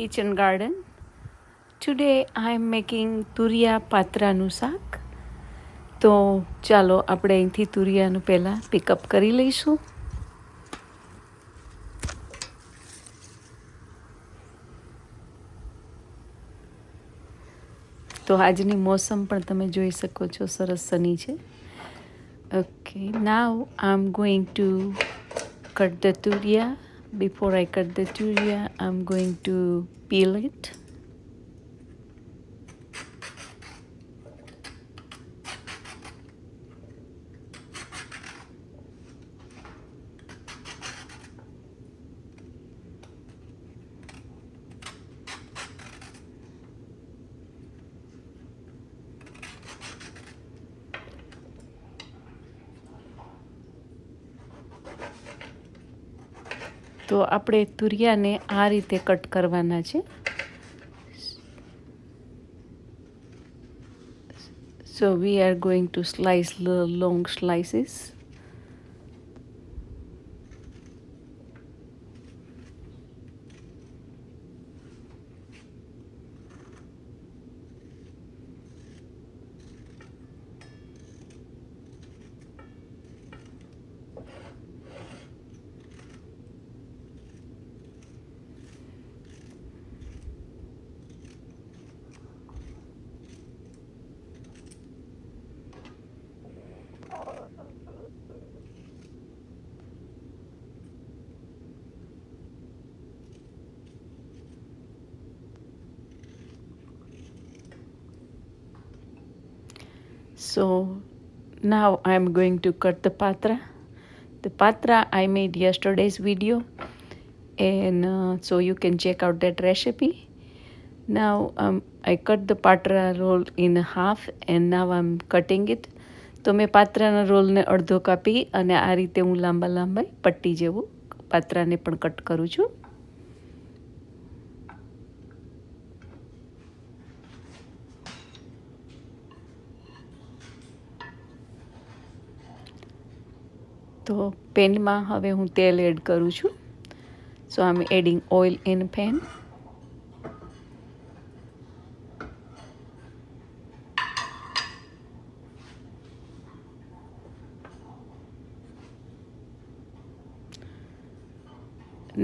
Kitchen garden today I am making turiya પાત્રાનું શાક તો ચાલો આપણે અહીંથી તુરિયાનું પહેલાં પિકઅપ કરી લઈશું તો આજની મોસમ પણ તમે જોઈ શકો છો સરસ સની છે Okay, now I'm going to cut the turiya before I cut the tuya, I'm going to peel it તો આપણે તુરિયાને આ રીતે કટ કરવાના છે So we are going to slice the long slices. So now I'm going to cut the patra. The patra I made yesterday's video and uh, so you can check out that recipe. Now um, I cut the patra roll in half and now I'm cutting it. તો મેં પાત્રાના રોલને અડધો કાપી અને આ રીતે હું લાંબા લાંબા પટ્ટી જેવું પાત્રાને પણ કટ કરું છું તો પેનમાં હવે હું તેલ એડ કરું છું so I am adding oil in pan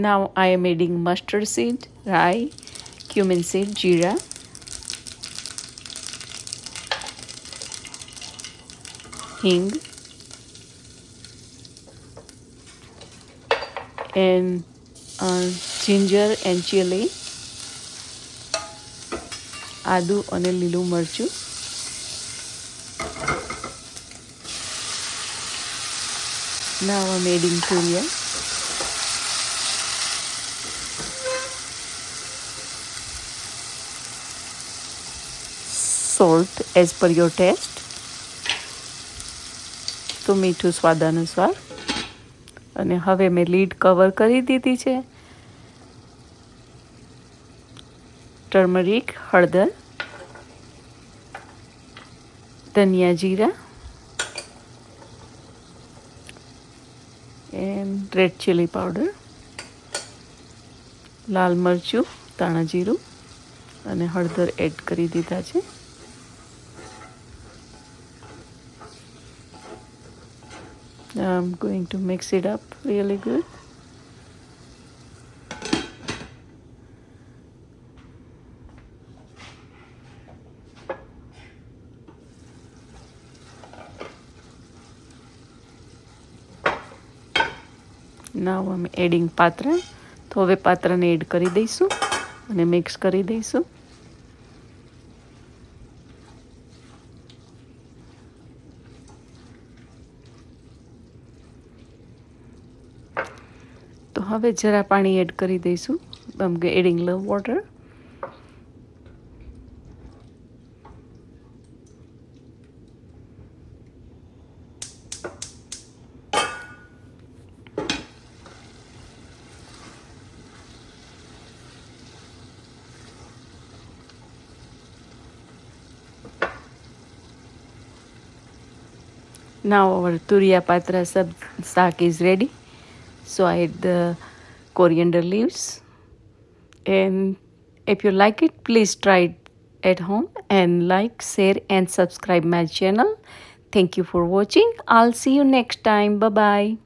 now I am adding mustard seed, rye, cumin seed, jeera. Hing. and uh, ginger and chili આદુ અને લીલું મરચું Now I'm adding curia. Salt as per your taste. તો મીઠું સ્વાદ અનુસાર અને હવે મેં લીડ કવર કરી દીધી છે ટર્મરિક હળદર dhania jeera and red chilli powder લાલ મરચું ધાણા જીરું અને હળદર એડ કરી દીધા છે Now I'm going to mix it up really good. નાવ અમે એડિંગ પાત્ર તો હવે પાત્રને એડ કરી દઈશું અને મિક્સ કરી દઈશું હવે જરા પાણી એડ કરી દઈશું આમ કે adding love water Now our turiya patra sab saag is ready. So I add the coriander leaves. And if you like it, please try it at home and like, share and subscribe my channel. Thank you for watching. I'll see you next time. Bye-bye.